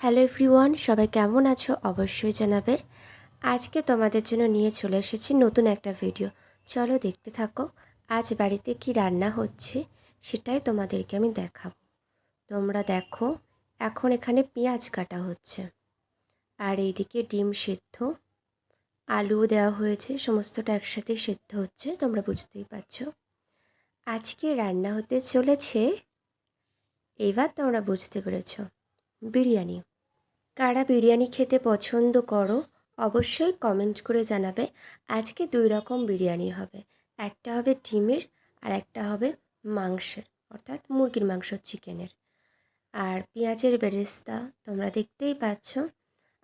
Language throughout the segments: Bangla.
হ্যালো এভরিওয়ান, সবাই কেমন আছো? অবশ্যই জানাবে। আজকে তোমাদের জন্য নিয়ে চলে এসেছি নতুন একটা ভিডিও চলো দেখতে থাকো, আজ বাড়িতে কি রান্না হচ্ছে সেটাই তোমাদেরকে আমি দেখাবো। তোমরা দেখো, এখন এখানে পেঁয়াজ কাটা হচ্ছে। আর এইদিকে ডিম সেদ্ধ। আলুও দেওয়া হয়েছে, সমস্তটা একসাথে সেদ্ধ হচ্ছে, তোমরা বুঝতেই পারছ। আজকে রান্না হতে চলেছে এবার তোমরা বুঝতে পেরেছ, বিরিয়ানি। কারা বিরিয়ানি খেতে পছন্দ করো, অবশ্যই কমেন্ট করে জানাবে। আজকে দুই রকম বিরিয়ানি হবে। একটা হবে ডিমের আর একটা হবে মাংসের, অর্থাৎ মুরগির মাংস চিকেনের। আর পেঁয়াজের বেরেস্তা তোমরা দেখতেই পাচ্ছ।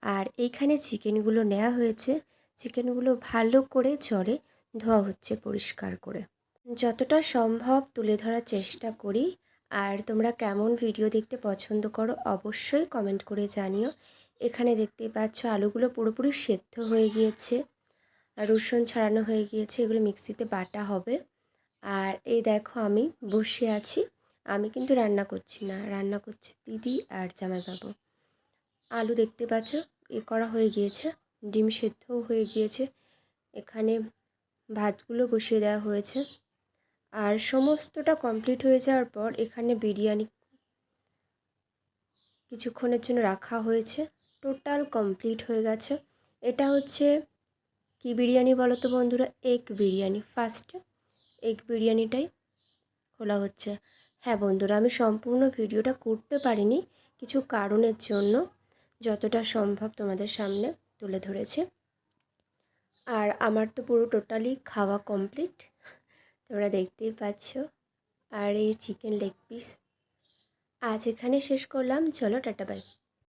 আর এইখানে চিকেনগুলো নেওয়া হয়েছে। চিকেনগুলো ভালো করে জলে ধোয়া হচ্ছে পরিষ্কার করে। যতটা সম্ভব তুলে ধরার চেষ্টা করি। আর তোমরা কেমন ভিডিও দেখতে পছন্দ করো অবশ্যই কমেন্ট করে জানিও। এখানে দেখতে পাচ্ছ আলুগুলো পুরোপুরি সেদ্ধ হয়ে গিয়েছে আর রসুন ছাড়ানো হয়ে গিয়েছে, এগুলো মিক্সিতে বাটা হবে। আর এই দেখো আমি বসে আছি, আমি কিন্তু রান্না করছি না, রান্না করছে দিদি আর জামাইবাবু। আলু দেখতে পাচ্ছ এ করা হয়ে গিয়েছে, ডিম সেদ্ধও হয়ে গিয়েছে, এখানে ভাতগুলো বসিয়ে দেওয়া হয়েছে। আর সমস্তটা কমপ্লিট হয়ে যাওয়ার পর এখানে বিরিয়ানি কিছুক্ষণের জন্য রাখা হয়েছে। টোটাল কমপ্লিট হয়ে গেছে। এটা হচ্ছে কি বিরিয়ানি বলো তো বন্ধুরা? এগ বিরিয়ানি। ফার্স্টে এগ বিরিয়ানিটাই খোলা হচ্ছে। হ্যাঁ বন্ধুরা, আমি সম্পূর্ণ ভিডিওটা করতে পারিনি, কিছু কারণের জন্য যতটা সম্ভব তোমাদের সামনে তুলে ধরেছে। আর আমার তো পুরো টোটালি খাওয়া কমপ্লিট তোমরা দেখতেই পাচ্ছ। আর এই চিকেন লেগ পিস আজ এখানে শেষ করলাম। চলো, টাটা বাই